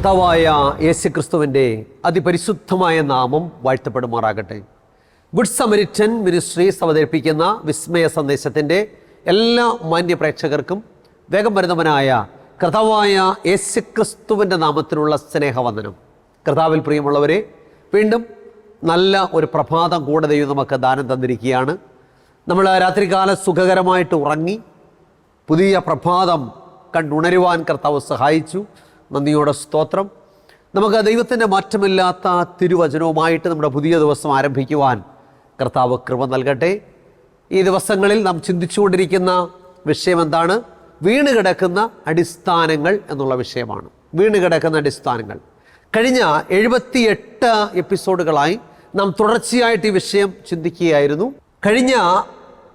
കർത്താവായ യേശു ക്രിസ്തുവിന്റെ അതിപരിശുദ്ധമായ നാമം വാഴ്ത്തപ്പെടുമാറാകട്ടെ. ഗുഡ് സമരിറ്റൻ മിനിസ്ട്രീസ് അവതരിപ്പിക്കുന്ന വിസ്മയ സന്ദേശത്തിന്റെ എല്ലാ മാന്യ പ്രേക്ഷകർക്കും വേഗം വരുന്നവനായ കർത്താവായ യേശു ക്രിസ്തുവിന്റെ നാമത്തിലുള്ള സ്നേഹവന്ദനം. കർത്താവിൽ പ്രിയമുള്ളവരെ വീണ്ടും നല്ല ഒരു പ്രഭാതം കൂടെ ദൈവം നമുക്ക് ദാനം തന്നിരിക്കുകയാണ്. നമ്മൾ രാത്രികാല സുഖകരമായിട്ട് ഉറങ്ങി പുതിയ പ്രഭാതം കണ്ടുണരുവാൻ കർത്താവ് സഹായിച്ചു. നന്ദിയോടെ സ്തോത്രം. നമുക്ക് ദൈവത്തിന്റെ മാറ്റമില്ലാത്ത തിരുവചനവുമായിട്ട് നമ്മുടെ പുതിയ ദിവസം ആരംഭിക്കുവാൻ കർത്താവ് കൃപ നൽകട്ടെ. ഈ ദിവസങ്ങളിൽ നാം ചിന്തിച്ചുകൊണ്ടിരിക്കുന്ന വിഷയം എന്താണ് വീണ് കിടക്കുന്ന അടിസ്ഥാനങ്ങൾ എന്നുള്ള വിഷയമാണ്. വീണ് കിടക്കുന്ന അടിസ്ഥാനങ്ങൾ. കഴിഞ്ഞ എഴുപത്തിയെട്ട് എപ്പിസോഡുകളായി നാം തുടർച്ചയായിട്ട് ഈ വിഷയം ചിന്തിക്കുകയായിരുന്നു. കഴിഞ്ഞ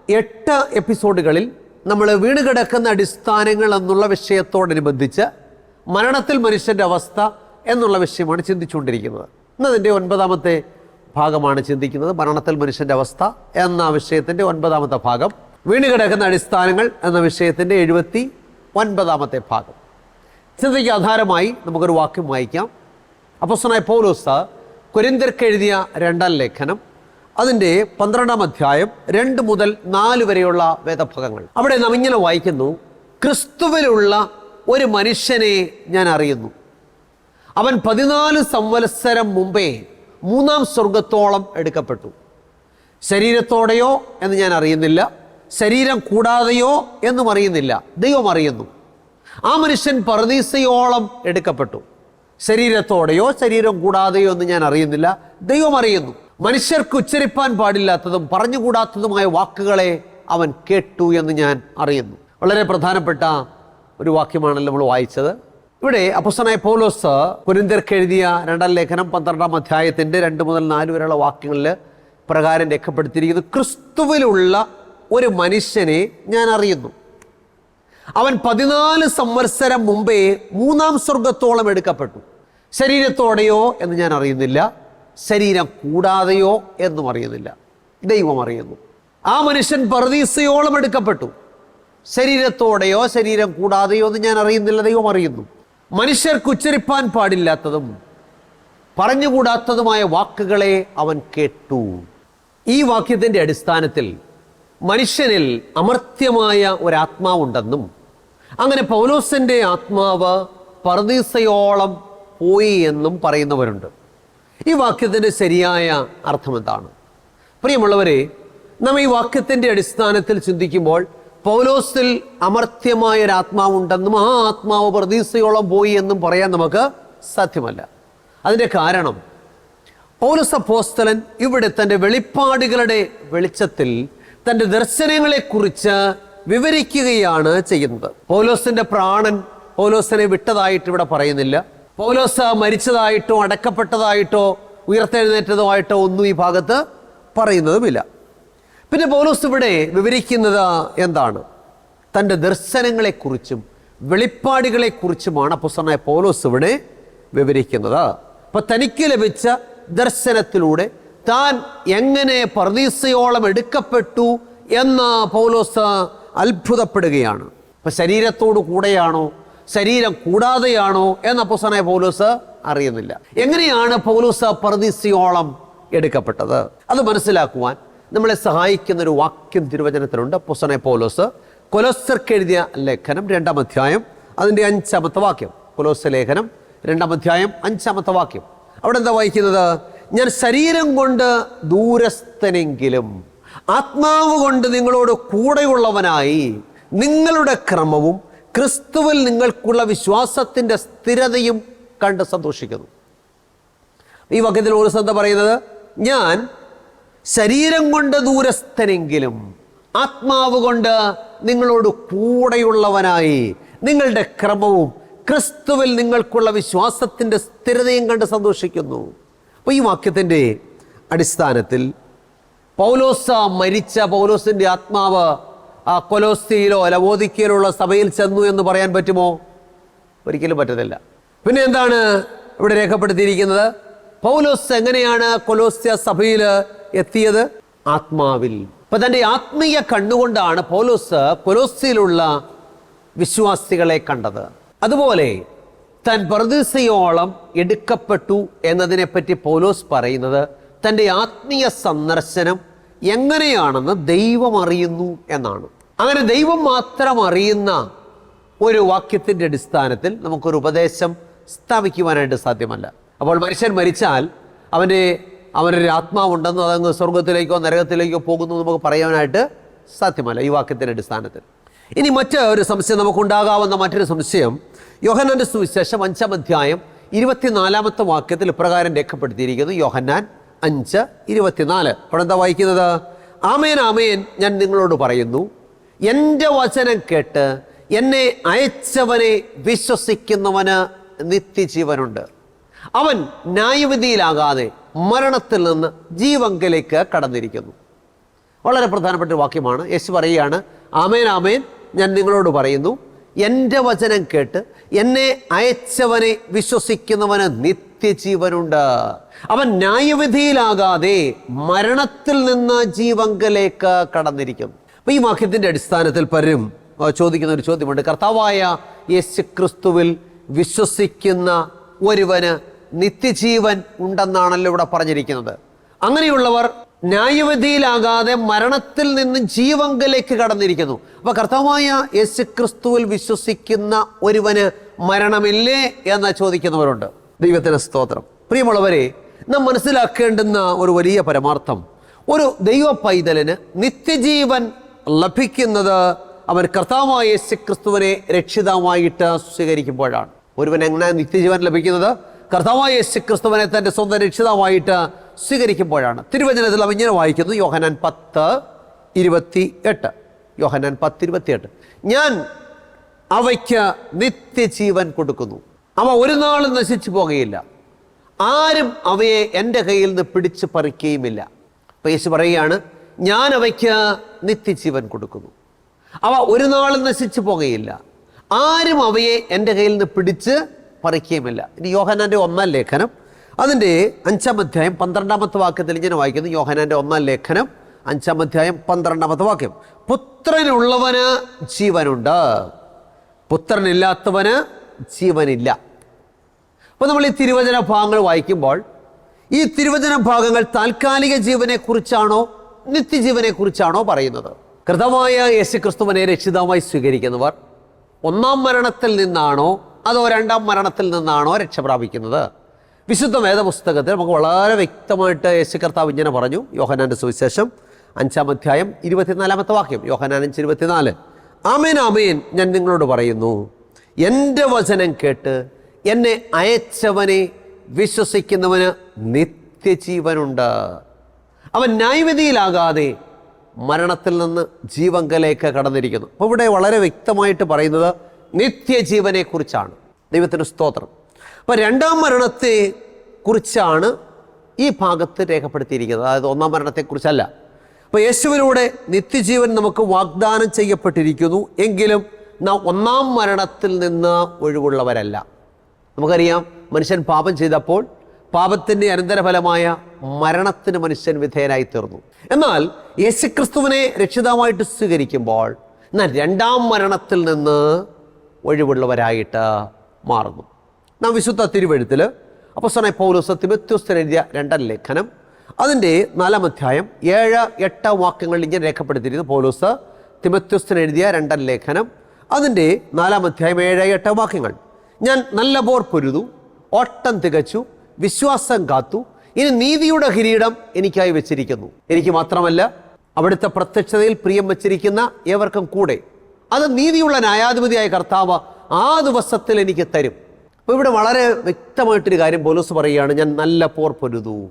എട്ട് എപ്പിസോഡുകളിൽ നമ്മൾ വീണ് കിടക്കുന്ന അടിസ്ഥാനങ്ങൾ എന്നുള്ള വിഷയത്തോടനുബന്ധിച്ച് മരണത്തിൽ മനുഷ്യന്റെ അവസ്ഥ എന്നുള്ള വിഷയമാണ് ചിന്തിച്ചുകൊണ്ടിരിക്കുന്നത്. ഇന്നതിന്റെ ഒൻപതാമത്തെ ഭാഗമാണ് ചിന്തിക്കുന്നത്. മരണത്തിൽ മനുഷ്യന്റെ അവസ്ഥ എന്ന വിഷയത്തിന്റെ ഒൻപതാമത്തെ ഭാഗം. വീണ് കിടക്കുന്ന അടിസ്ഥാനങ്ങൾ എന്ന വിഷയത്തിന്റെ എഴുപത്തി ഒൻപതാമത്തെ ഭാഗം. ചിന്തയ്ക്ക് ആധാരമായി നമുക്കൊരു വാക്യം വായിക്കാം. അപ്പോസ്തലനായ പൗലോസ് കുരിന്തർക്ക് എഴുതിയ രണ്ടാം ലേഖനം അതിന്റെ പന്ത്രണ്ടാം അധ്യായം രണ്ട് മുതൽ നാല് വരെയുള്ള വേദഭാഗങ്ങൾ. അവിടെ നാം ഇങ്ങനെ വായിക്കുന്നു ക്രിസ്തുവിലുള്ള ഒരു മനുഷ്യനെ ഞാൻ അറിയുന്നു. അവൻ പതിനാല് സംവത്സരം മുമ്പേ മൂന്നാം സ്വർഗത്തോളം എടുക്കപ്പെട്ടു. ശരീരത്തോടെയോ എന്ന് ഞാൻ അറിയുന്നില്ല. ശരീരം കൂടാതെയോ എന്നും അറിയുന്നില്ല. ദൈവം അറിയുന്നു. ആ മനുഷ്യൻ പറദീസയോളം എടുക്കപ്പെട്ടു. ശരീരത്തോടെയോ ശരീരം കൂടാതെയോ എന്ന് ഞാൻ അറിയുന്നില്ല. ദൈവം അറിയുന്നു. മനുഷ്യർക്ക് ഉച്ചരിപ്പാൻ പാടില്ലാത്തതും പറഞ്ഞുകൂടാത്തതുമായ വാക്കുകളെ അവൻ കേട്ടു എന്ന് ഞാൻ അറിയുന്നു. വളരെ പ്രധാനപ്പെട്ട ഒരു വാക്യമാണല്ലോ നമ്മൾ വായിച്ചത്. ഇവിടെ അപ്പസ്തനായ പോലോസ് കുരിന്തർക്ക് എഴുതിയ രണ്ടാം ലേഖനം പന്ത്രണ്ടാം അധ്യായത്തിന്റെ രണ്ട് മുതൽ നാല് വരെയുള്ള വാക്യങ്ങളിൽ പ്രകാരം രേഖപ്പെടുത്തിയിരിക്കുന്നു. ക്രിസ്തുവിലുള്ള ഒരു മനുഷ്യനെ ഞാൻ അറിയുന്നു. അവൻ പതിനാല് സംവത്സരം മുമ്പേ മൂന്നാം സ്വർഗത്തോളം എടുക്കപ്പെട്ടു. ശരീരത്തോടെയോ എന്ന് ഞാൻ അറിയുന്നില്ല. ശരീരം കൂടാതെയോ എന്നും അറിയുന്നില്ല. ദൈവം അറിയുന്നു. ആ മനുഷ്യൻ പർദീസയോളം എടുക്കപ്പെട്ടു. ശരീരത്തോടെയോ ശരീരം കൂടാതെയോ എന്ന് ഞാൻ അറിയുന്നില്ല ദൈവം അറിയുന്നു. മനുഷ്യർക്ക് ഉച്ചരിപ്പാൻ പാടില്ലാത്തതും പറഞ്ഞുകൂടാത്തതുമായ വാക്കുകളെ അവൻ കേട്ടു. ഈ വാക്യത്തിന്റെ അടിസ്ഥാനത്തിൽ മനുഷ്യനിൽ അമർത്യമായ ഒരാത്മാവുണ്ടെന്നും അങ്ങനെ പൗലോസിന്റെ ആത്മാവ് പറദീസയോളം പോയി എന്നും പറയുന്നവരുണ്ട്. ഈ വാക്യത്തിന്റെ ശരിയായ അർത്ഥം എന്താണ് പ്രിയമുള്ളവരെ നാം ഈ വാക്യത്തിന്റെ അടിസ്ഥാനത്തിൽ ചിന്തിക്കുമ്പോൾ പൗലോസിൽ അമർത്യമായ ഒരു ആത്മാവുണ്ടെന്നും ആ ആത്മാവ് പ്രതീക്ഷയോളം പോയി എന്നും പറയാൻ നമുക്ക് സാധ്യമല്ല. അതിന്റെ കാരണം പൗലോസ് അപ്പോസ്തലൻ ഇവിടെ തന്റെ വെളിപ്പാടുകളുടെ വെളിച്ചത്തിൽ തന്റെ ദർശനങ്ങളെക്കുറിച്ച് വിവരിക്കുകയാണ് ചെയ്യുന്നത്. പൗലോസിന്റെ പ്രാണൻ പൗലോസിനെ വിട്ടതായിട്ട് ഇവിടെ പറയുന്നില്ല. പൗലോസ് മരിച്ചതായിട്ടോ അടക്കപ്പെട്ടതായിട്ടോ ഉയർത്തെഴുന്നേറ്റതോ ആയിട്ടോ ഒന്നും ഈ ഭാഗത്ത് പറയുന്നതുമില്ല. പിന്നെ പൗലോസ് ഇവിടെ വിവരിക്കുന്നത് എന്താണ്? തന്റെ ദർശനങ്ങളെക്കുറിച്ചും വെളിപ്പാടുകളെക്കുറിച്ചുമാണ് അപ്പുസ്തനായ പൗലോസ് ഇവിടെ വിവരിക്കുന്നത്. അപ്പോൾ തനിക്ക് ലഭിച്ച ദർശനത്തിലൂടെ താൻ എങ്ങനെ പർദീസയോളം എടുക്കപ്പെട്ടു എന്ന് പൗലോസ് അത്ഭുതപ്പെടുകയാണ്. ഇപ്പം ശരീരത്തോടു കൂടെയാണോ? ശരീരം കൂടാതെയാണോ? എന്ന അപ്പുസ്തനായ പൗലോസ് അറിയുന്നില്ല. എങ്ങനെയാണ് പൗലോസ് പർദീസയോളം എടുക്കപ്പെട്ടത്? അത് മനസ്സിലാക്കുവാൻ നമ്മളെ സഹായിക്കുന്ന ഒരു വാക്യം തിരുവചനത്തിലുണ്ട്. പുസനെ പോലോസ് കൊലോസർക്ക് എഴുതിയ ലേഖനം രണ്ടാം അധ്യായം അതിന്റെ അഞ്ചാമത്തെ വാക്യം. കൊലോസ് ലേഖനം രണ്ടാം അധ്യായം അഞ്ചാമത്തെ വാക്യം. അവിടെ എന്താ വായിക്കുന്നത്? ഞാൻ ശരീരം കൊണ്ട് ദൂരസ്ഥനെങ്കിലും ആത്മാവ് കൊണ്ട് നിങ്ങളോട് കൂടെയുള്ളവനായി നിങ്ങളുടെ ക്രമവും ക്രിസ്തുവിൽ നിങ്ങൾക്കുള്ള വിശ്വാസത്തിന്റെ സ്ഥിരതയും കണ്ട് സന്തോഷിക്കുന്നു. ഈ വാക്യത്തിൽ ഒരു സന്ത പറയുന്നത്? ഞാൻ ശരീരം കൊണ്ട് ദൂരസ്ഥനെങ്കിലും ആത്മാവ് കൊണ്ട് നിങ്ങളോട് കൂടെയുള്ളവനായി നിങ്ങളുടെ ക്രമവും ക്രിസ്തുവിൽ നിങ്ങൾക്കുള്ള വിശ്വാസത്തിന്റെ സ്ഥിരതയും കണ്ട് സന്തോഷിക്കുന്നു. അപ്പോൾ ഈ വാക്യത്തിന്റെ അടിസ്ഥാനത്തിൽ പൗലോസ മരിച്ച പൗലോസിന്റെ ആത്മാവ് ആ കൊലോസ്തിയിലോ ലവോദിക്കയിലുള്ള സഭയിൽ ചെന്നു എന്ന് പറയാൻ പറ്റുമോ? ഒരിക്കലും പറ്റത്തില്ല. പിന്നെ എന്താണ് ഇവിടെ രേഖപ്പെടുത്തിയിരിക്കുന്നത്? പൗലോസ് എങ്ങനെയാണ് കൊലോസ്യ സഭയിൽ എത്തിയത് ആത്മാവിൽ. അപ്പൊ തന്റെ ആത്മീയ കണ്ണുകൊണ്ടാണ് പോലോസ് പൊലോസിലുള്ള വിശ്വാസികളെ കണ്ടത്. അതുപോലെ താൻ പ്രതിസയോളം എടുക്കപ്പെട്ടു എന്നതിനെപ്പറ്റി പോലോസ് പറയുന്നത് തന്റെ ആത്മീയ സന്ദർശനം എങ്ങനെയാണെന്ന് ദൈവം അറിയുന്നു എന്നാണ്. അങ്ങനെ ദൈവം മാത്രം അറിയുന്ന ഒരു വാക്യത്തിന്റെ അടിസ്ഥാനത്തിൽ നമുക്കൊരു ഉപദേശം സ്ഥാപിക്കുവാനായിട്ട് സാധ്യമല്ല. അപ്പോൾ മനുഷ്യൻ മരിച്ചാൽ അവന്റെ അവനൊരു ആത്മാവുണ്ടെന്ന് അതങ്ങ് സ്വർഗത്തിലേക്കോ നരകത്തിലേക്കോ പോകുന്നു നമുക്ക് പറയാനായിട്ട് സാധ്യമല്ല ഈ വാക്യത്തിന്റെ അടിസ്ഥാനത്തിൽ. ഇനി മറ്റ് ഒരു സംശയം നമുക്കുണ്ടാകാവുന്ന മറ്റൊരു സംശയം. യോഹന്നാന്റെ സുവിശേഷം അഞ്ചാം അധ്യായം ഇരുപത്തിനാലാമത്തെ വാക്യത്തിൽ ഇപ്രകാരം രേഖപ്പെടുത്തിയിരിക്കുന്നു. യോഹന്നാൻ അഞ്ച് ഇരുപത്തിനാല്. അവിടെ എന്താ വായിക്കുന്നത്? ആമേൻ ആമേൻ ഞാൻ നിങ്ങളോട് പറയുന്നു. എന്റെ വചനം കേട്ട് എന്നെ അയച്ചവനെ വിശ്വസിക്കുന്നവന് നിത്യജീവനുണ്ട്. അവൻ ന്യായവിധിയിലാകാതെ മരണത്തിൽ നിന്ന് ജീവങ്കലേക്ക് കടന്നിരിക്കുന്നു. വളരെ പ്രധാനപ്പെട്ട വാക്യമാണ്. യേശു പറയുകയാണ് ആമേൻ ആമേൻ. ഞാൻ നിങ്ങളോട് പറയുന്നു എന്റെ വചനം കേട്ട് എന്നെ അയച്ചവനെ വിശ്വസിക്കുന്നവന് നിത്യജീവനുണ്ട്. അവൻ ന്യായവിധിയിലാകാതെ മരണത്തിൽ നിന്ന് ജീവങ്കലേക്ക് കടന്നിരിക്കുന്നു. അപ്പം ഈ വാക്യത്തിന്റെ അടിസ്ഥാനത്തിൽ പലരും ചോദിക്കുന്ന ഒരു ചോദ്യമുണ്ട്. കർത്താവായ യേശു ക്രിസ്തുവിൽ വിശ്വസിക്കുന്ന ഒരുവന് നിത്യജീവൻ ഉണ്ടെന്നാണല്ലോ ഇവിടെ പറഞ്ഞിരിക്കുന്നത്. അങ്ങനെയുള്ളവർ ന്യായവിധിയിലാകാതെ മരണത്തിൽ നിന്ന് ജീവങ്കലേക്ക് കടന്നിരിക്കുന്നു. അപ്പൊ കർത്താവായ യേശു ക്രിസ്തുവിൽ വിശ്വസിക്കുന്ന ഒരുവന് മരണമില്ലേ എന്ന് ചോദിക്കുന്നവരുണ്ട്. ദൈവത്തിന് സ്തോത്രം. പ്രിയമുള്ളവരെ നാം മനസ്സിലാക്കേണ്ടുന്ന ഒരു വലിയ പരമാർത്ഥം. ഒരു ദൈവ പൈതലിന് നിത്യജീവൻ ലഭിക്കുന്നത് അവൻ കർത്താവായ യേശു ക്രിസ്തുവിനെ രക്ഷിതമായിട്ട് സ്വീകരിക്കുമ്പോഴാണ്. ഒരുവൻ എങ്ങനെ നിത്യജീവൻ ലഭിക്കുന്നത്? കർത്താവായ യേശു ക്രിസ്തുവിനെ തന്റെ സ്വന്തം രക്ഷിതാവായിട്ട് സ്വീകരിക്കുമ്പോഴാണ്. തിരുവചനത്തിൽ അവൻ ഇങ്ങനെ വായിക്കുന്നു യോഹനാൻ പത്ത് ഇരുപത്തി എട്ട്. യോഹനാൻ പത്ത് ഇരുപത്തി എട്ട്. ഞാൻ അവയ്ക്ക് നിത്യജീവൻ കൊടുക്കുന്നു. അവ ഒരു നാളും നശിച്ചു പോകുകയില്ല. ആരും അവയെ എന്റെ കയ്യിൽ നിന്ന് പിടിച്ച് പറിക്കുകയുമില്ല. അപ്പോൾ യേശു പറയുകയാണ് ഞാൻ അവയ്ക്ക് നിത്യജീവൻ കൊടുക്കുന്നു. അവ ഒരു നാളും നശിച്ചു പോകുകയില്ല. ആരും അവയെ എന്റെ കയ്യിൽ നിന്ന് പിടിച്ച് പറിക്കുകയുമില്ല ഇനി യോഹനാന്റെ ഒന്നാം ലേഖനം അതിന്റെ അഞ്ചാം അധ്യായം പന്ത്രണ്ടാമത്തെ വാക്യത്തിൽ ഇങ്ങനെ വായിക്കുന്നു. യോഹനാന്റെ ഒന്നാം ലേഖനം അഞ്ചാം അധ്യായം പന്ത്രണ്ടാമത്തെ വാക്യം. പുത്രനുള്ളവന് ജീവനുണ്ട്. പുത്രനില്ലാത്തവന് ജീവനില്ല. അപ്പോൾ നമ്മൾ ഈ തിരുവചന ഭാഗങ്ങൾ വായിക്കുമ്പോൾ ഈ തിരുവചന ഭാഗങ്ങൾ താൽക്കാലിക ജീവനെക്കുറിച്ചാണോ നിത്യജീവനെക്കുറിച്ചാണോ പറയുന്നത്? കൃതമായ യേശു ക്രിസ്തുവിനെ രക്ഷിതാവായി സ്വീകരിക്കുന്നവർ ഒന്നാം മരണത്തിൽ നിന്നാണോ അതോ രണ്ടാം മരണത്തിൽ നിന്നാണോ രക്ഷ പ്രാപിക്കുന്നത്? വിശുദ്ധ വേദപുസ്തകത്തിൽ നമുക്ക് വളരെ വ്യക്തമായിട്ട് യേശു കർത്താവ് ഇങ്ങനെ പറഞ്ഞു. യോഹനാന്റെ സുവിശേഷം അഞ്ചാം അധ്യായം ഇരുപത്തിനാലാമത്തെ വാക്യം. യോഹനാൻ അഞ്ച് ഇരുപത്തിനാല്. ആമേൻ ആമേൻ ഞാൻ നിങ്ങളോട് പറയുന്നു. എന്റെ വചനം കേട്ട് എന്നെ അയച്ചവനെ വിശ്വസിക്കുന്നവന് നിത്യജീവനുണ്ട്. അവൻ ന്യായവിധിയിലാകാതെ മരണത്തിൽ നിന്ന് ജീവങ്കലേക്ക് കടന്നിരിക്കുന്നു. അപ്പോൾ ഇവിടെ വളരെ വ്യക്തമായിട്ട് പറയുന്നത് നിത്യജീവനെ കുറിച്ചാണ് ദൈവത്തിന് സ്തോത്രം. അപ്പോൾ രണ്ടാം മരണത്തെ കുറിച്ചാണ് ഈ ഭാഗത്ത് രേഖപ്പെടുത്തിയിരിക്കുന്നത്. അതായത് ഒന്നാം മരണത്തെക്കുറിച്ചല്ല. അപ്പോൾ യേശുവിലൂടെ നിത്യജീവൻ നമുക്ക് വാഗ്ദാനം ചെയ്യപ്പെട്ടിരിക്കുന്നു. എങ്കിലും നാം ഒന്നാം മരണത്തിൽ നിന്ന് ഒഴിവുള്ളവരല്ല. നമുക്കറിയാം മനുഷ്യൻ പാപം ചെയ്തപ്പോൾ പാപത്തിന്റെ അനന്തരഫലമായ മരണത്തിന് മനുഷ്യൻ വിധേയനായി തീർന്നു എന്നാൽ യേശുക്രിസ്തുവിനെ രക്ഷിതാവായിട്ട് സ്വീകരിക്കുമ്പോൾ എന്നാൽ രണ്ടാം മരണത്തിൽ നിന്ന് ഒഴിവുള്ളവരായിട്ട് മാറുന്നു. നാം വിശുദ്ധ തിരുവഴുത്തിൽ അപ്പസ്വനായ പൗലോസ് തിമത്യോസ്തൻ എഴുതിയ രണ്ടാം ലേഖനം അതിന്റെ നാലാം അധ്യായം ഏഴ് എട്ട് വാക്യങ്ങളിൽ ഇങ്ങനെ രേഖപ്പെടുത്തിയിരുന്നു പൗലോസ് തിമത്യോസ്തൻ എഴുതിയ രണ്ടാം ലേഖനം അതിന്റെ നാലാം അധ്യായം ഏഴ് എട്ട് വാക്യങ്ങൾ. ഞാൻ നല്ല പോർ പൊരുതു ഓട്ടം തികച്ചു വിശ്വാസം കാത്തു ഇനി നീതിയുടെ കിരീടം എനിക്കായി വെച്ചിരിക്കുന്നു. എനിക്ക് മാത്രമല്ല അവിടുത്തെ പ്രത്യക്ഷതയിൽ പ്രിയം വച്ചിരിക്കുന്ന ഏവർക്കും കൂടെ അത് നീതിയുള്ള ന്യായാധിപതിയായ കർത്താവ് ആ ദിവസത്തിൽ എനിക്ക് തരും. അപ്പോൾ ഇവിടെ വളരെ വ്യക്തമായിട്ടൊരു കാര്യം പോലീസ് പറയുകയാണ് ഞാൻ നല്ല പോർ പൊരുതു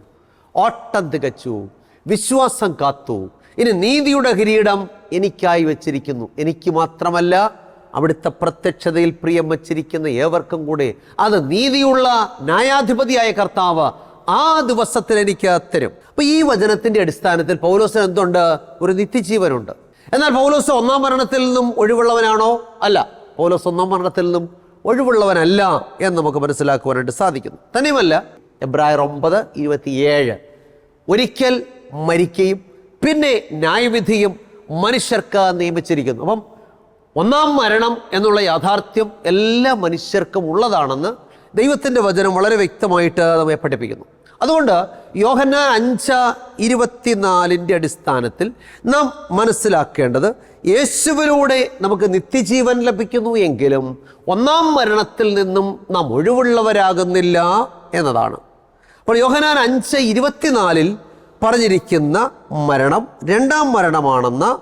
ഓട്ടം തികച്ചു വിശ്വാസം കാത്തു. ഇനി നീതിയുടെ കിരീടം എനിക്കായി വച്ചിരിക്കുന്നു. എനിക്ക് മാത്രമല്ല അവിടുത്തെ പ്രത്യക്ഷതയിൽ പ്രിയം വച്ചിരിക്കുന്ന ഏവർക്കും കൂടെ. അത് നീതിയുള്ള ന്യായാധിപതിയായ കർത്താവ് ആ ദിവസത്തിൽ എനിക്ക് തരും. അപ്പൊ ഈ വചനത്തിന്റെ അടിസ്ഥാനത്തിൽ പൗലോസിന് എന്തുണ്ട്? ഒരു നിത്യജീവനുണ്ട്. എന്നാൽ പൗലോസ് ഒന്നാം മരണത്തിൽ നിന്നും ഒഴിവുള്ളവനാണോ? അല്ല. പൗലോസ് ഒന്നാം മരണത്തിൽ നിന്നും ഒഴിവുള്ളവനല്ല എന്ന് നമുക്ക് മനസ്സിലാക്കുവാനായിട്ട് സാധിക്കുന്നു. തന്നെയുമല്ല എബ്രായർ ഒമ്പത് ഇരുപത്തിയേഴ്. ഒരിക്കൽ മരിക്കുകയും പിന്നെ ന്യായവിധിയും മനുഷ്യർക്ക് നിയമിച്ചിരിക്കുന്നു. അപ്പം ഒന്നാം മരണം എന്നുള്ള യാഥാർത്ഥ്യം എല്ലാ മനുഷ്യർക്കും ഉള്ളതാണെന്ന് ദൈവത്തിന്റെ വചനം വളരെ വ്യക്തമായിട്ട് നമ്മെ പഠിപ്പിക്കുന്നു. അതുകൊണ്ട് യോഹന്നാൻ അഞ്ച് ഇരുപത്തിനാലിന്റെ അടിസ്ഥാനത്തിൽ നാം മനസ്സിലാക്കേണ്ടത് യേശുവിലൂടെ നമുക്ക് നിത്യജീവൻ ലഭിക്കുന്നു എങ്കിലും ഒന്നാം മരണത്തിൽ നിന്നും നാം ഒഴിവുള്ളവരാകുന്നില്ല എന്നതാണ്. അപ്പോൾ യോഹനാൻ അഞ്ച് ഇരുപത്തിനാലിൽ പറഞ്ഞിരിക്കുന്ന മരണം രണ്ടാം മരണമാണെന്ന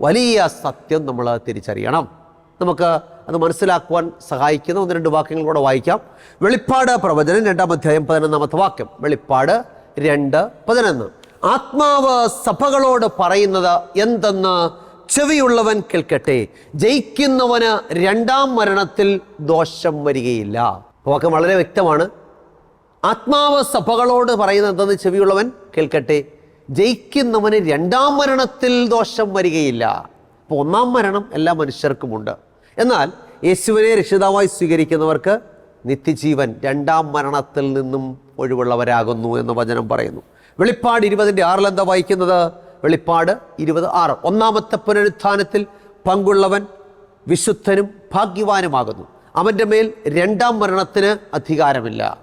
വലിയ സത്യം നമ്മൾ തിരിച്ചറിയണം. നമുക്ക് അത് മനസ്സിലാക്കുവാൻ സഹായിക്കുന്ന ഒന്ന് രണ്ട് വാക്യങ്ങൾ കൂടെ വായിക്കാം. വെളിപ്പാട് പ്രവചനം രണ്ടാം അധ്യായം പതിനൊന്നാമത്തെ വാക്യം. വെളിപ്പാട് രണ്ട് പതിനൊന്ന്. ആത്മാവ് സഭകളോട് പറയുന്നത് എന്തെന്ന് ചെവിയുള്ളവൻ കേൾക്കട്ടെ. ജയിക്കുന്നവന് രണ്ടാം മരണത്തിൽ ദോഷം വരികയില്ല. വാക്യം വളരെ വ്യക്തമാണ്. ആത്മാവ് സഭകളോട് പറയുന്നത് എന്തെന്ന് ചെവിയുള്ളവൻ കേൾക്കട്ടെ. ജയിക്കുന്നവന് രണ്ടാം മരണത്തിൽ ദോഷം വരികയില്ല. അപ്പോൾ ഒന്നാം മരണം എല്ലാ മനുഷ്യർക്കുമുണ്ട്. എന്നാൽ യേശുവിനെ രക്ഷിതാവായി സ്വീകരിക്കുന്നവർക്ക് നിത്യജീവൻ രണ്ടാം മരണത്തിൽ നിന്നും ഒഴിവുള്ളവരാകുന്നു എന്ന് വചനം പറയുന്നു. വെളിപ്പാട് ഇരുപതിന്റെ ആറിൽ എന്താ വായിക്കുന്നത്? വെളിപ്പാട് ഇരുപത് ആറ്. ഒന്നാമത്തെ പുനരുത്ഥാനത്തിൽ പങ്കുള്ളവൻ വിശുദ്ധനും ഭാഗ്യവാനുമാകുന്നു. അവന്റെ മേൽ രണ്ടാം മരണത്തിന് അധികാരമില്ല.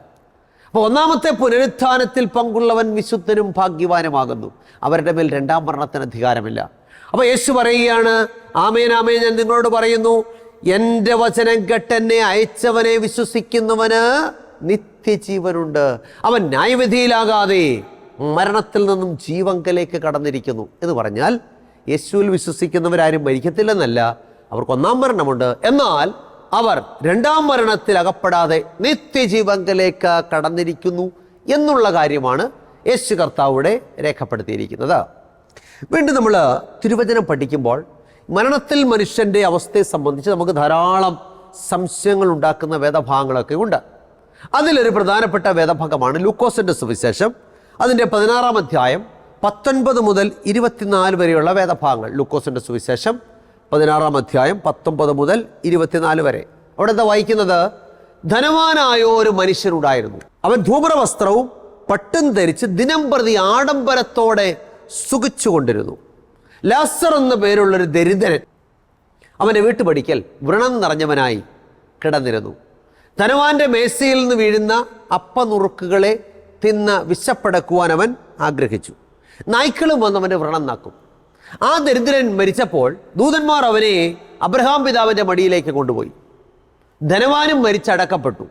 അപ്പോൾ ഒന്നാമത്തെ പുനരുത്ഥാനത്തിൽ പങ്കുള്ളവൻ വിശുദ്ധനും ഭാഗ്യവാനുമാകുന്നു. അവരുടെ മേൽ രണ്ടാം മരണത്തിന് അധികാരമില്ല. അപ്പോൾ യേശു പറയുകയാണ് ആമേൻ ആമേൻ ഞാൻ നിങ്ങളോട് പറയുന്നു. എന്റെ വചനം കെട്ടെന്നെ അയച്ചവനെ വിശ്വസിക്കുന്നവന് നിത്യജീവനുണ്ട്. അവൻ ന്യായവിധിയിലാകാതെ മരണത്തിൽ നിന്നും ജീവങ്കലേക്ക് കടന്നിരിക്കുന്നു. എന്ന് പറഞ്ഞാൽ യേശുവിൽ വിശ്വസിക്കുന്നവരാരും മരിക്കത്തില്ലെന്നല്ല അവർക്ക് ഒന്നാം മരണമുണ്ട്. എന്നാൽ അവർ രണ്ടാം മരണത്തിൽ അകപ്പെടാതെ നിത്യജീവങ്കലേക്ക് കടന്നിരിക്കുന്നു എന്നുള്ള കാര്യമാണ് യേശു കർത്താവിടെ രേഖപ്പെടുത്തിയിരിക്കുന്നത്. വീണ്ടും നമ്മൾ തിരുവചനം പഠിക്കുമ്പോൾ മരണത്തിൽ മനുഷ്യന്റെ അവസ്ഥയെ സംബന്ധിച്ച് നമുക്ക് ധാരാളം സംശയങ്ങൾ ഉണ്ടാക്കുന്ന വേദഭാഗങ്ങളൊക്കെ ഉണ്ട്. അതിലൊരു പ്രധാനപ്പെട്ട വേദഭാഗമാണ് ലൂക്കോസിന്റെ സുവിശേഷം. അതിന്റെ പതിനാറാം അധ്യായം പത്തൊൻപത് മുതൽ ഇരുപത്തിനാല് വരെയുള്ള വേദഭാഗങ്ങൾ. ലൂക്കോസിന്റെ സുവിശേഷം പതിനാറാം അധ്യായം പത്തൊമ്പത് മുതൽ ഇരുപത്തിനാല് വരെ. അവിടെ എന്താ വായിക്കുന്നത്? ധനവാനായ ഒരു മനുഷ്യനുണ്ടായിരുന്നു അവൻ ധൂമ്രവസ്ത്രവും പട്ടും ധരിച്ച് ദിനം പ്രതി ആഡംബരത്തോടെ സുഖിച്ചുകൊണ്ടിരുന്നു. ലാസർ എന്ന പേരുള്ളൊരു ദരിദ്രൻ അവന്റെ വീട്ടുപടിക്കൽ വ്രണം നിറഞ്ഞവനായി കിടന്നിരുന്നു. ധനവാന്റെ മേശയിൽ നിന്ന് വീഴുന്ന അപ്പനുറുക്കുകളെ തിന്ന് വിശപ്പടക്കുവാൻ അവൻ ആഗ്രഹിച്ചു. നായ്ക്കളും വന്ന് അവന്റെ വ്രണം നാക്കും. ആ ദരിദ്രൻ മരിച്ചപ്പോൾ ദൂതന്മാർ അവനെ അബ്രഹാം പിതാവിന്റെ മടിയിലേക്ക് കൊണ്ടുപോയി. ധനവാനും മരിച്ചടക്കപ്പെട്ടു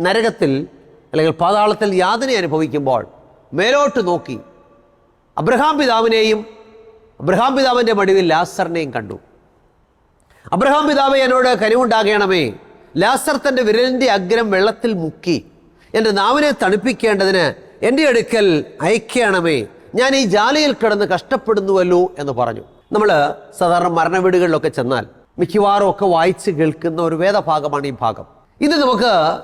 നരകത്തിൽ അല്ലെങ്കിൽ പാതാളത്തിൽ യാതന അനുഭവിക്കുമ്പോൾ മേലോട്ട് നോക്കി അബ്രഹാം പിതാവിനെയും അബ്രഹാം പിതാവിന്റെ മടിവിൽ ലാസറിനെയും കണ്ടു. അബ്രഹാം പിതാവെ എന്നോട് കനിവുണ്ടാകണമേ ലാസർ തന്റെ വിരലിന്റെ അഗ്രം വെള്ളത്തിൽ മുക്കി. എന്റെ നാവിനെ തണുപ്പിക്കേണ്ടതിന് എന്റെ അടുക്കൽ അയക്കണമേ. ഞാൻ ഈ ജാലയിൽ കിടന്ന് കഷ്ടപ്പെടുന്നുവല്ലോ എന്ന് പറഞ്ഞു. നമ്മൾ സാധാരണ മരണവീടുകളിലൊക്കെ ചെന്നാൽ മിക്കവാറും ഒക്കെ വായിച്ച് കേൾക്കുന്ന ഒരു വേദഭാഗമാണ് ഈ ഭാഗം. ഇത് നമുക്ക്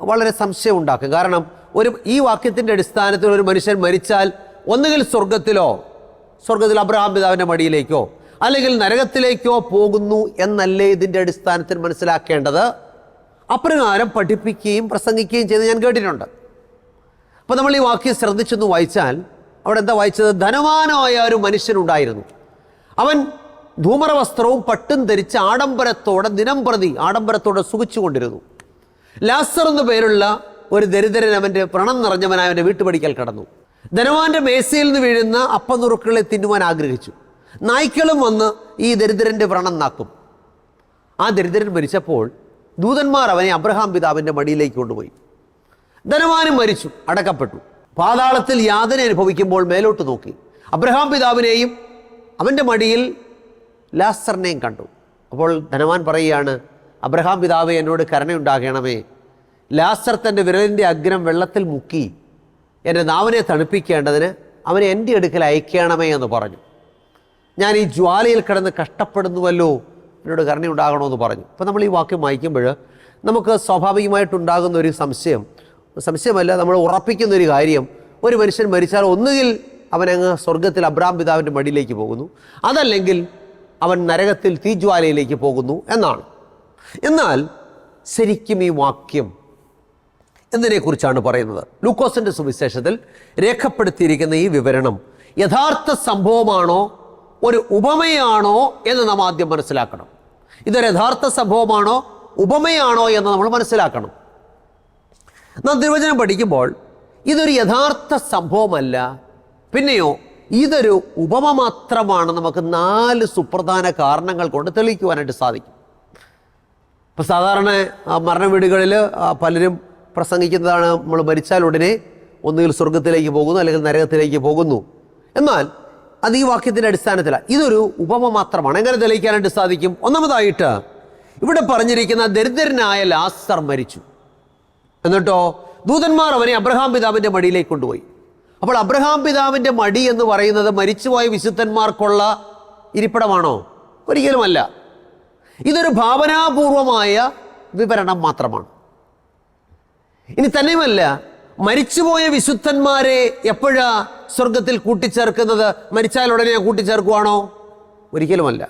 വളരെ സംശയം ഉണ്ടാക്കും. കാരണം ഒരു ഈ വാക്യത്തിന്റെ അടിസ്ഥാനത്തിൽ ഒരു മനുഷ്യൻ മരിച്ചാൽ ഒന്നുകിൽ സ്വർഗത്തിലോ സ്വർഗത്തിൽ അബ്രഹാം പിതാവിന്റെ മടിയിലേക്കോ അല്ലെങ്കിൽ നരകത്തിലേക്കോ പോകുന്നു എന്നല്ലേ ഇതിന്റെ അടിസ്ഥാനത്തിൽ മനസ്സിലാക്കേണ്ടത്? അപ്രകാരം പഠിപ്പിക്കുകയും പ്രസംഗിക്കുകയും ചെയ്ത് ഞാൻ കേട്ടിട്ടുണ്ട്. അപ്പോൾ നമ്മൾ ഈ വാക്യം ശ്രദ്ധിച്ചൊന്ന് വായിച്ചാൽ അവിടെ എന്താ വായിച്ചത്? ധനവാനായ ഒരു മനുഷ്യനുണ്ടായിരുന്നു അവൻ ധൂമറവസ്ത്രവും പട്ടും ധരിച്ച് ആഡംബരത്തോടെ ദിനം പ്രതി ആഡംബരത്തോടെ സുഖിച്ചുകൊണ്ടിരുന്നു ലാസർ എന്ന പേരുള്ള ഒരു ദരിദ്രൻ അവന്റെ വ്രണം നിറഞ്ഞവനായ അവന്റെ വീട്ടുപടിക്കൽ കടന്നു. ധനവാന്റെ മേശയിൽ നിന്ന് വീഴുന്ന അപ്പനുറുക്കളെ തിന്നുവാൻ ആഗ്രഹിച്ചു. നായ്ക്കളും വന്ന് ഈ ദരിദ്രന്റെ വ്രണം നാക്കും. ആ ദരിദ്രൻ മരിച്ചപ്പോൾ ദൂതന്മാർ അവനെ അബ്രഹാം പിതാവിന്റെ മടിയിലേക്ക് കൊണ്ടുപോയി. ധനവാനും മരിച്ചു അടക്കപ്പെട്ടു. പാതാളത്തിൽ യാതന അനുഭവിക്കുമ്പോൾ മേലോട്ട് നോക്കി. അബ്രഹാം പിതാവിനെയും അവന്റെ മടിയിൽ ലാസറിനെയും കണ്ടു. അപ്പോൾ ധനവാൻ പറയുകയാണ് അബ്രഹാം പിതാവെ എന്നോട് കരുണയുണ്ടാകണമേ. ലാസർ തന്റെ വിരലിന്റെ അഗ്രം വെള്ളത്തിൽ മുക്കി എന്റെ നാവിനെ തണുപ്പിക്കേണ്ടതിന് അവനെ എന്റെ അടുക്കൽ അയക്കണമേ എന്ന് പറഞ്ഞു. ഞാൻ ഈ ജ്വാലയിൽ കിടന്ന് കഷ്ടപ്പെടുന്നുവല്ലോ എന്നോട് കരുണയുണ്ടാകണമെന്ന് പറഞ്ഞു. അപ്പോൾ നമ്മൾ ഈ വാക്യം വായിക്കുമ്പോൾ നമുക്ക് സ്വാഭാവികമായിട്ടുണ്ടാകുന്ന ഒരു സംശയം. സംശയമല്ല നമ്മൾ ഉറപ്പിക്കുന്ന ഒരു കാര്യം. ഒരു മനുഷ്യൻ മരിച്ചാൽ ഒന്നുകിൽ അവനങ്ങ് സ്വർഗത്തിൽ അബ്രാം പിതാവിന്റെ മടിയിലേക്ക് പോകുന്നു. അതല്ലെങ്കിൽ അവൻ നരകത്തിൽ തീജ്വാലയിലേക്ക് പോകുന്നു എന്നാണ്. എന്നാൽ ശരിക്കും ഈ വാക്യം എന്നതിനെക്കുറിച്ചാണ് പറയുന്നത്. ലൂക്കോസിന്റെ സുവിശേഷത്തിൽ രേഖപ്പെടുത്തിയിരിക്കുന്ന ഈ വിവരണം യഥാർത്ഥ സംഭവമാണോ ഒരു ഉപമയാണോ എന്ന് നാം ആദ്യം മനസ്സിലാക്കണം. ഇതൊരു യഥാർത്ഥ സംഭവമാണോ ഉപമയാണോ എന്ന് നമ്മൾ മനസ്സിലാക്കണം. നാം തിരുവചനം പഠിക്കുമ്പോൾ ഇതൊരു യഥാർത്ഥ സംഭവമല്ല പിന്നെയോ ഇതൊരു ഉപമ മാത്രമാണ് നമുക്ക് നാല് സുപ്രധാന കാരണങ്ങൾ കൊണ്ട് തെളിയിക്കുവാനായിട്ട് സാധിക്കും. ഇപ്പം സാധാരണ മരണ വീടുകളിൽ പലരും പ്രസംഗിക്കുന്നതാണ് നമ്മൾ മരിച്ചാൽ ഉടനെ ഒന്നുകിൽ സ്വർഗത്തിലേക്ക് പോകുന്നു അല്ലെങ്കിൽ നരകത്തിലേക്ക് പോകുന്നു. എന്നാൽ അത് ഈ വാക്യത്തിന്റെ അടിസ്ഥാനത്തിലാണ് ഇതൊരു ഉപമ മാത്രമാണ്. എങ്ങനെ തെളിയിക്കാനായിട്ട് സാധിക്കും? ഒന്നാമതായിട്ട് ഇവിടെ പറഞ്ഞിരിക്കുന്ന ദരിദ്രനായ ലാസർ മരിച്ചു. എന്നിട്ടോ ദൂതന്മാർ അവനെ അബ്രഹാം പിതാവിന്റെ മടിയിലേക്ക് കൊണ്ടുപോയി. അപ്പോൾ അബ്രഹാം പിതാവിന്റെ മടി എന്ന് പറയുന്നത് മരിച്ചുപോയ വിശുദ്ധന്മാർക്കുള്ള ഇരിപ്പിടമാണോ? ഒരിക്കലുമല്ല. ഇതൊരു ഭാവനാപൂർവമായ വിവരണം മാത്രമാണ്. ഇനി തന്നെയുമല്ല മരിച്ചുപോയ വിശുദ്ധന്മാരെ എപ്പോഴാ സ്വർഗത്തിൽ കൂട്ടിച്ചേർക്കുന്നത്? മരിച്ചാൽ ഉടനെ കൂട്ടിച്ചേർക്കുവാണോ? ഒരിക്കലുമല്ല.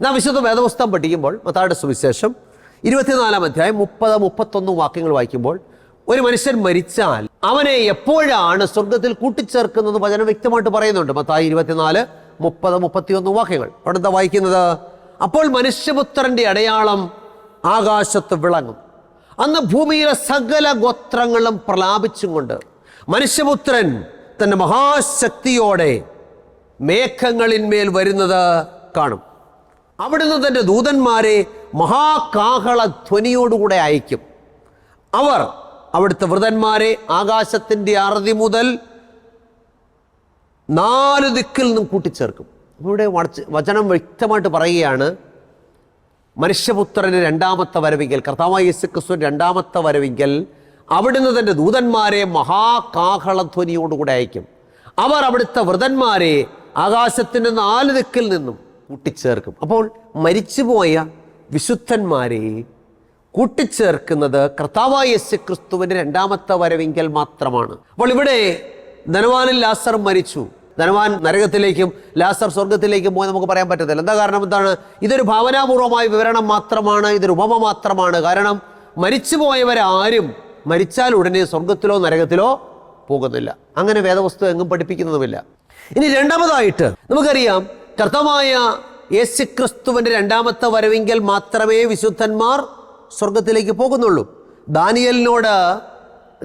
നാം വിശുദ്ധ വേദപുസ്തകം പഠിക്കുമ്പോൾ മത്തായുടെ സുവിശേഷം ഇരുപത്തിനാലാം അധ്യായം മുപ്പത് മുപ്പത്തൊന്ന് വാക്യങ്ങൾ വായിക്കുമ്പോൾ ഒരു മനുഷ്യൻ മരിച്ചാൽ അവനെ എപ്പോഴാണ് സ്വർഗത്തിൽ കൂട്ടിച്ചേർക്കുന്നത് വചനം വ്യക്തമായിട്ട് പറയുന്നുണ്ട്. മത്തായി ഇരുപത്തിനാല് മുപ്പത് മുപ്പത്തിയൊന്ന് വാക്യങ്ങൾ. അവിടെ എന്താ വായിക്കുന്നത്? അപ്പോൾ മനുഷ്യപുത്രന്റെ അടയാളം ആകാശത്ത് വിളങ്ങും അന്ന് ഭൂമിയിലെ സകല ഗോത്രങ്ങളും പ്രലാപിച്ചുകൊണ്ട് മനുഷ്യപുത്രൻ തന്റെ മഹാശക്തിയോടെ മേഘങ്ങളിന്മേൽ വരുന്നത് കാണും. അവിടുന്ന് തന്റെ ദൂതന്മാരെ മഹാകാഹള ധ്വനിയോടുകൂടെ അയക്കും. അവർ അവിടുത്തെ വ്രതന്മാരെ ആകാശത്തിന്റെ അറുതി മുതൽ നാല് ദിക്കിൽ നിന്നും കൂട്ടിച്ചേർക്കും. ഇവിടെ വചനം വ്യക്തമായിട്ട് പറയുകയാണ് മനുഷ്യപുത്രന് രണ്ടാമത്തെ വരവിങ്കൽ കർത്താവായ യേശു ക്രിസ്തു രണ്ടാമത്തെ വരവിങ്കൽ അവിടുന്ന് തന്റെ ദൂതന്മാരെ മഹാകാഹളധ്വനിയോടുകൂടെ അയക്കും. അവർ അവിടുത്തെ വൃതന്മാരെ ആകാശത്തിന്റെ നാല് ദിക്കിൽ നിന്നും കൂട്ടിച്ചേർക്കും. അപ്പോൾ മരിച്ചുപോയ വിശുദ്ധന്മാരെ കൂട്ടിച്ചേർക്കുന്നത് കർത്താവായ യേശു ക്രിസ്തുവിന്റെ രണ്ടാമത്തെ വരവിങ്കൽ മാത്രമാണ്. അപ്പോൾ ഇവിടെ ധനവാനിൽ ലാസർ മരിച്ചു. ധനവാൻ നരകത്തിലേക്കും ലാസർ സ്വർഗത്തിലേക്കും പോയി നമുക്ക് പറയാൻ പറ്റത്തില്ല. എന്താ കാരണം? എന്താണ്? ഇതൊരു ഭാവനാപൂർവമായ വിവരണം മാത്രമാണ് ഇതൊരു ഉപമ മാത്രമാണ്. കാരണം മരിച്ചു മരിച്ചുപോയവരാരും മരിച്ചാൽ ഉടനെ സ്വർഗത്തിലോ നരകത്തിലോ പോകുന്നില്ല. അങ്ങനെ വേദവസ്തു എങ്ങും പഠിപ്പിക്കുന്നതുമില്ല. ഇനി രണ്ടാമതായിട്ട് നമുക്കറിയാം കർത്തമായ യേശുക്രിസ്തുവിന്റെ രണ്ടാമത്തെ വരവെങ്കിൽ മാത്രമേ വിശുദ്ധന്മാർ സ്വർഗത്തിലേക്ക് പോകുന്നുള്ളൂ. ദാനിയലിനോട്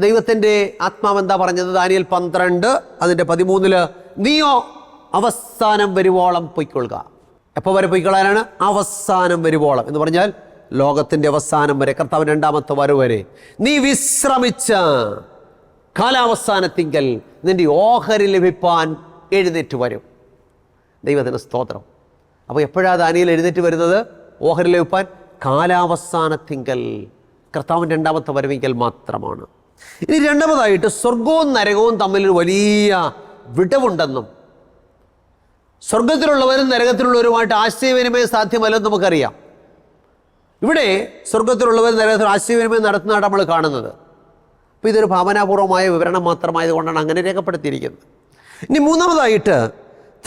ദൈവത്തിന്റെ ആത്മാവ് എന്താ പറഞ്ഞത്? ദാനിയൽ പന്ത്രണ്ട് അതിന്റെ പതിമൂന്നിൽ നീയോ അവസാനം വരുവോളം പൊയ്ക്കൊള്ളുക. എപ്പോൾ വരെ പൊയ്ക്കൊള്ളാനാണ്? അവസാനം വരുവോളം. എന്ന് പറഞ്ഞാൽ ലോകത്തിന്റെ അവസാനം വരെ കർത്താവ് രണ്ടാമത്തെ വരവ് വരെ. നീ വിശ്രമിച്ച കാലാവസാനത്തിങ്കൽ നിന്റെ ഓഹരി ലഭിപ്പാൻ എഴുന്നേറ്റ് വരും. ദൈവത്തിന് സ്തോത്രം. അപ്പോൾ എപ്പോഴാണ് ദാനിയിൽ എഴുന്നേറ്റ് വരുന്നത്? ഓഹരി ലഭിപ്പാൻ കാലാവസാനത്തിങ്കൽ. കർത്താവ് രണ്ടാമത്തെ വരവെങ്കിൽ മാത്രമാണ്. ഇനി രണ്ടാമതായിട്ട് സ്വർഗവും നരകവും തമ്മിൽ വലിയ വിടവുണ്ടെന്നും സ്വർഗത്തിലുള്ളവരും നരകത്തിലുള്ളവരുമായിട്ട് ആശയവിനിമയം സാധ്യമല്ലെന്ന് നമുക്കറിയാം. ഇവിടെ സ്വർഗത്തിലുള്ളവർ നരകത്തിൽ ആശയവിനിമയം നടത്തുന്നതാണ് നമ്മൾ കാണുന്നത്. അപ്പോൾ ഇതൊരു ഭാവനാപൂർവമായ വിവരണം മാത്രമായതുകൊണ്ടാണ് അങ്ങനെ രേഖപ്പെടുത്തിയിരിക്കുന്നത്. ഇനി മൂന്നാമതായിട്ട്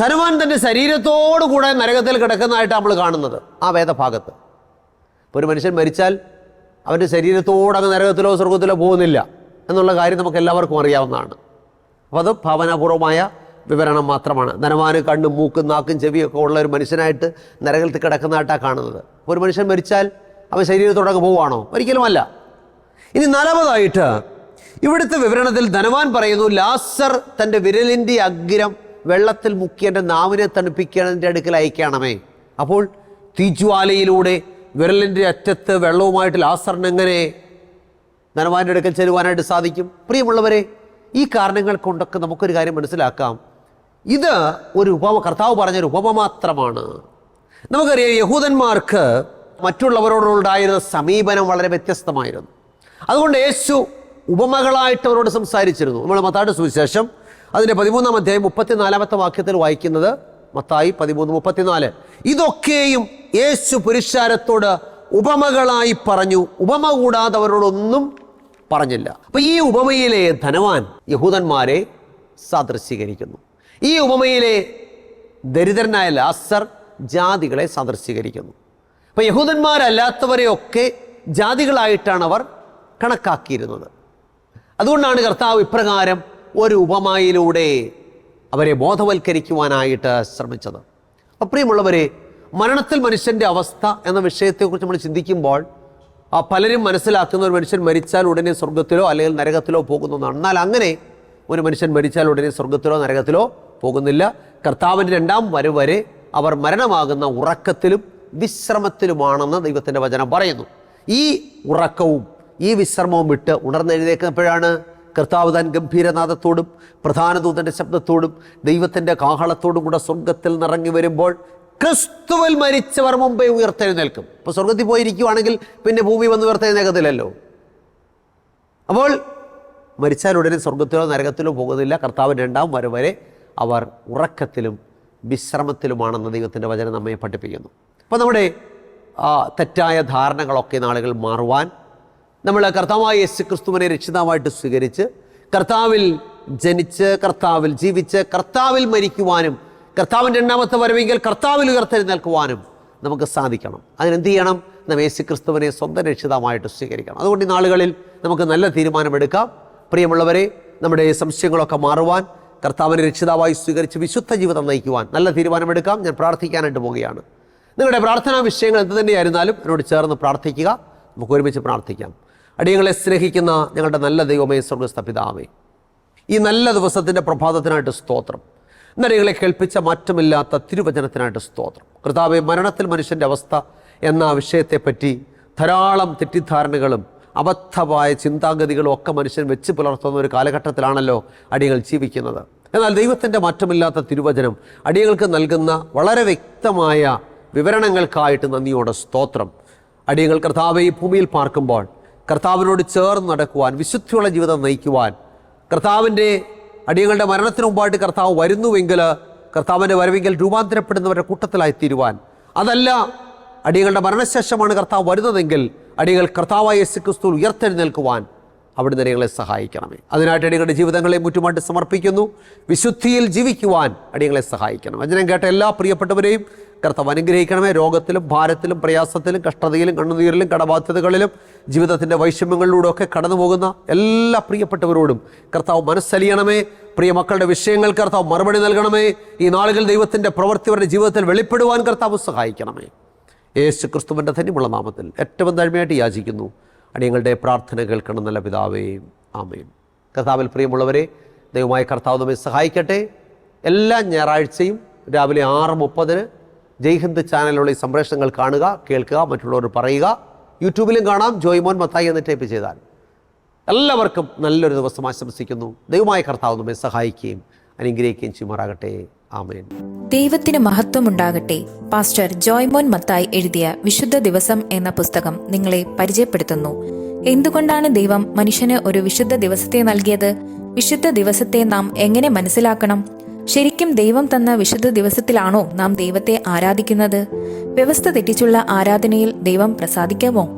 ധനവാൻ തന്റെ ശരീരത്തോടു കൂടെ നരകത്തിൽ കിടക്കുന്നതായിട്ട് നമ്മൾ കാണുന്നത് ആ വേദഭാഗത്ത്. ഇപ്പോൾ ഒരു മനുഷ്യൻ മരിച്ചാൽ അവന്റെ ശരീരത്തോടങ്ങ് നരകത്തിലോ സ്വർഗത്തിലോ പോകുന്നില്ല എന്നുള്ള കാര്യം നമുക്ക് എല്ലാവർക്കും അറിയാവുന്നതാണ്. അപ്പോൾ അത് ഭാവനാപൂർവമായ വിവരണം മാത്രമാണ്. ധനവാന് കണ്ണും മൂക്കും നാക്കും ചെവിയൊക്കെ ഉള്ള ഒരു മനുഷ്യനായിട്ട് നരകത്തിൽ കിടക്കുന്നതായിട്ടാണ് കാണുന്നത്. ഒരു മനുഷ്യൻ മരിച്ചാൽ അവൻ ശരീരത്തോടൊക്കെ പോവുകയാണോ? ഒരിക്കലുമല്ല. ഇനി നാലാമതായിട്ട് ഇവിടുത്തെ വിവരണത്തിൽ ധനവാൻ പറയുന്നു ലാസർ തന്റെ വിരലിന്റെ അഗ്രം വെള്ളത്തിൽ മുക്കി എന്റെ നാവിനെ തണുപ്പിക്കേണ്ടതിന്റെ അടുക്കൽ അയക്കണമേ. അപ്പോൾ തീജ്വാലയിലൂടെ വിരലിന്റെ അറ്റത്ത് വെള്ളവുമായിട്ട് ലാസറിന് എങ്ങനെ ധനവാന്റെ അടുക്കൽ ചെല്ലുവാനായിട്ട് സാധിക്കും? പ്രിയമുള്ളവരെ ഈ കാരണങ്ങൾ കൊണ്ടൊക്കെ നമുക്കൊരു കാര്യം മനസ്സിലാക്കാം. ഇത് ഒരു ഉപമ കർത്താവ് പറഞ്ഞൊരു ഉപമ മാത്രമാണ്. നമുക്കറിയാം യഹൂദന്മാർക്ക് മറ്റുള്ളവരോടുണ്ടായിരുന്ന സമീപനം വളരെ വ്യത്യസ്തമായിരുന്നു. അതുകൊണ്ട് യേശു ഉപമകളായിട്ട് അവരോട് സംസാരിച്ചിരുന്നു. നമ്മൾ മത്താട് സുവിശേഷം അതിന്റെ പതിമൂന്നാം അധ്യായം മുപ്പത്തിനാലാമത്തെ വാക്യത്തിൽ വായിക്കുന്നത് മത്തായി പതിമൂന്ന് മുപ്പത്തിനാല്. ഇതൊക്കെയും യേശു പുരുഷാരത്തോട് ഉപമകളായി പറഞ്ഞു. ഉപമ കൂടാതെ അവരോടൊന്നും പറഞ്ഞില്ല. അപ്പൊ ഈ ഉപമയിലെ ധനവാൻ യഹൂദന്മാരെ സദൃശീകരിക്കുന്നു ഈ ഉപമയിലെ ദരിദ്രനായ ലാസർ ജാതികളെ സദൃശീകരിക്കുന്നു അപ്പൊ യഹൂദന്മാരല്ലാത്തവരെയൊക്കെ ജാതികളായിട്ടാണ് അവർ കണക്കാക്കിയിരുന്നത്. അതുകൊണ്ടാണ് കർത്താവ് ഇപ്രകാരം ഒരു ഉപമയിലൂടെ അവരെ ബോധവൽക്കരിക്കുവാനായിട്ട് ശ്രമിച്ചത്. അപ്രിയമുള്ളവരെ പ്രിയമുള്ളവരെ മരണത്തിൽ മനുഷ്യന്റെ അവസ്ഥ എന്ന വിഷയത്തെക്കുറിച്ച് നമ്മൾ ചിന്തിക്കുമ്പോൾ പലരും മനസ്സിലാക്കുന്ന ഒരു മനുഷ്യൻ മരിച്ചാൽ ഉടനെ സ്വർഗത്തിലോ അല്ലെങ്കിൽ നരകത്തിലോ പോകുന്നതാണ് എന്നാൽ അങ്ങനെ ഒരു മനുഷ്യൻ മരിച്ചാൽ ഉടനെ സ്വർഗത്തിലോ നരകത്തിലോ പോകുന്നില്ല. കർത്താവിന്റെ രണ്ടാം വരവ് വരെ അവർ മരണമാകുന്ന ഉറക്കത്തിലും വിശ്രമത്തിലുമാണെന്ന് ദൈവത്തിന്റെ വചനം പറയുന്നു. ഈ ഉറക്കവും ഈ വിശ്രമവും വിട്ട് ഉണർന്നെഴുന്നേൽക്കുമ്പോഴാണ് കർത്താവ് താൻ ഗംഭീരനാഥത്തോടും പ്രധാനദൂതന്റെ ശബ്ദത്തോടും ദൈവത്തിന്റെ കാഹളത്തോടും കൂടെ സ്വർഗത്തിൽ നിറങ്ങി വരുമ്പോൾ ക്രിസ്തുവിൽ മരിച്ചവർ മുമ്പേ ഉയർത്തെഴുന്നേൽക്കും. ഇപ്പോൾ സ്വർഗത്തിൽ പോയിരിക്കുവാണെങ്കിൽ പിന്നെ ഭൂമി വന്ന് ഉയർത്തെഴുന്നേക്കത്തില്ലല്ലോ അപ്പോൾ മരിച്ചാൽ ഉടനെ സ്വർഗത്തിലോ നരകത്തിലോ പോകുന്നില്ല. കർത്താവ് രണ്ടാം വരും വരെ അവർ ഉറക്കത്തിലും വിശ്രമത്തിലുമാണെന്ന് ദൈവത്തിന്റെ വചനം നമ്മെ പഠിപ്പിക്കുന്നു. അപ്പോൾ നമ്മുടെ തെറ്റായ ധാരണകളൊക്കെ നാളുകൾ മാറുവാൻ നമ്മൾ കർത്താവായ യേശു ക്രിസ്തുവിനെ രക്ഷിതാവായിട്ട് സ്വീകരിച്ച് കർത്താവിൽ ജനിച്ച് കർത്താവിൽ ജീവിച്ച് കർത്താവിൽ മരിക്കുവാനും കർത്താവിന്റെ എണ്ണാമത്തെ വരവെങ്കിൽ കർത്താവിൽ ഉയർത്തെഴുന്നേൽക്കുവാനും നമുക്ക് സാധിക്കണം. അതിനെന്ത് ചെയ്യണം? നാം യേശു ക്രിസ്തുവിനെ സ്വന്തം രക്ഷിതമായിട്ട് സ്വീകരിക്കണം. അതുകൊണ്ട് ഈ നാളുകളിൽ നമുക്ക് നല്ല തീരുമാനമെടുക്കാം. പ്രിയമുള്ളവരെ നമ്മുടെ സംശയങ്ങളൊക്കെ മാറുവാൻ കർത്താവിനെ രക്ഷിതാവായി സ്വീകരിച്ച് വിശുദ്ധ ജീവിതം നയിക്കുവാൻ നല്ല തീരുമാനമെടുക്കാം. ഞാൻ പ്രാർത്ഥിക്കാനായിട്ട് പോവുകയാണ്. നിങ്ങളുടെ പ്രാർത്ഥനാ വിഷയങ്ങൾ എന്ത് തന്നെയായിരുന്നാലും എന്നോട് ചേർന്ന് പ്രാർത്ഥിക്കുക. നമുക്ക് ഒരുമിച്ച് പ്രാർത്ഥിക്കാം. അടിയങ്ങളെ സ്നേഹിക്കുന്ന ഞങ്ങളുടെ നല്ല ദൈവമേ സ്വർഗസ്ഥ പിതാവേ ഈ നല്ല ദിവസത്തിന്റെ പ്രഭാതത്തിനായിട്ട് സ്തോത്രം. നരകളെ കേൾപ്പിച്ച മാറ്റമില്ലാത്ത തിരുവചനത്തിനായിട്ട് സ്തോത്രം. കർത്താവ് മരണത്തിൽ മനുഷ്യന്റെ അവസ്ഥ എന്ന വിഷയത്തെപ്പറ്റി ധാരാളം തെറ്റിദ്ധാരണകളും അബദ്ധമായ ചിന്താഗതികളും ഒക്കെ മനുഷ്യൻ വെച്ച് പുലർത്തുന്ന ഒരു കാലഘട്ടത്തിലാണല്ലോ അടികൾ ജീവിക്കുന്നത്. എന്നാൽ ദൈവത്തിന്റെ മാറ്റമില്ലാത്ത തിരുവചനം അടിയങ്ങൾക്ക് നൽകുന്ന വളരെ വ്യക്തമായ വിവരണങ്ങൾക്കായിട്ട് നന്ദിയോടെ സ്തോത്രം. അടിയങ്ങൾ കർത്താവെ ഈ ഭൂമിയിൽ പാർക്കുമ്പോൾ കർത്താവിനോട് ചേർന്ന് നടക്കുവാൻ വിശുദ്ധിയുള്ള ജീവിതം നയിക്കുവാൻ കർത്താവിന്റെ അടിയങ്ങളുടെ മരണത്തിന് മുമ്പായിട്ട് കർത്താവ് വരുന്നുവെങ്കിൽ കർത്താവിന്റെ വരവെങ്കിൽ രൂപാന്തരപ്പെടുന്നവരുടെ കൂട്ടത്തിലായി തീരുവാൻ. അതല്ല അടിയങ്ങളുടെ മരണശേഷമാണ് കർത്താവ് വരുന്നതെങ്കിൽ അടിയങ്ങൾ കർത്താവായ യേശുക്രിസ്തു ഉയർത്തെഴുന്നേൽക്കുവാൻ അവിടുന്ന് അടിയങ്ങളെ സഹായിക്കണമേ. അതിനായിട്ട് അടിയങ്ങളുടെ ജീവിതങ്ങളെ മുറ്റുമായിട്ട് സമർപ്പിക്കുന്നു. വിശുദ്ധിയിൽ ജീവിക്കുവാൻ അടിയങ്ങളെ സഹായിക്കണം. അതിനെ കേട്ട എല്ലാ പ്രിയപ്പെട്ടവരെയും കർത്താവ് അനുഗ്രഹിക്കണമേ. രോഗത്തിലും ഭാരത്തിലും പ്രയാസത്തിലും കഷ്ടതയിലും കണ്ണുനീരിലും കടബാധ്യതകളിലും ജീവിതത്തിന്റെ വൈഷമ്യങ്ങളിലൂടെ ഒക്കെ കടന്നു പോകുന്ന എല്ലാ പ്രിയപ്പെട്ടവരോടും കർത്താവ് മനസ്സലിയണമേ. പ്രിയ മക്കളുടെ വിഷയങ്ങൾ കർത്താവ് മറുപടി നൽകണമേ. ഈ നാളുകൾ ദൈവത്തിന്റെ പ്രവൃത്തി അവരുടെ ജീവിതത്തിൽ വെളിപ്പെടുവാൻ കർത്താവ് സഹായിക്കണമേ. യേശു ക്രിസ്തുവിന്റെ ധന്യമുള്ള നാമത്തിൽ ഏറ്റവും താഴ്മയായിട്ട് യാചിക്കുന്നു. അടിയങ്ങളുടെ പ്രാർത്ഥന കേൾക്കണം നല്ല പിതാവേ. ആമേൻ. കർത്താവിൽ പ്രിയമുള്ളവരെ ദൈവമായ കർത്താവ് നമ്മെ സഹായിക്കട്ടെ. എല്ലാ ഞായറാഴ്ചയും രാവിലെ ആറ് മുപ്പതിന് ജയ്ഹിന്ദ് ചാനലിലുള്ള ഈ സംപ്രേഷണങ്ങൾ കാണുക കേൾക്കുക മറ്റുള്ളവർ പറയുക. യൂട്യൂബിലും കാണാം. ജോയ്മോൻ മത്തായി എന്ന് ടൈപ്പ് ചെയ്താൽ എല്ലാവർക്കും നല്ലൊരു ദിവസം ആശംസിക്കുന്നു. ദൈവമായ കർത്താവ് നമ്മെ സഹായിക്കുകയും അനുഗ്രഹിക്കുകയും ചെയ്യുമാറാകട്ടെ. ആമേൻ. ദൈവത്തിന് മഹത്വമുണ്ടാകട്ടെ. പാസ്റ്റർ ജോയ്മോൻ മത്തായി എഴുതിയ വിശുദ്ധ ദിവസം എന്ന പുസ്തകം നിങ്ങളെ പരിചയപ്പെടുത്തുന്നു. എന്തുകൊണ്ടാണ് ദൈവം മനുഷ്യന് ഒരു വിശുദ്ധ ദിവസത്തെ നൽകിയത്? വിശുദ്ധ ദിവസത്തെ നാം എങ്ങനെ മനസ്സിലാക്കണം? ശരിക്കും ദൈവം തന്ന വിശുദ്ധ ദിവസത്തിലാണോ നാം ദൈവത്തെ ആരാധിക്കുന്നത്? വ്യവസ്ഥ തെറ്റിച്ചുള്ള ആരാധനയിൽ ദൈവം പ്രസാദിക്കാമോ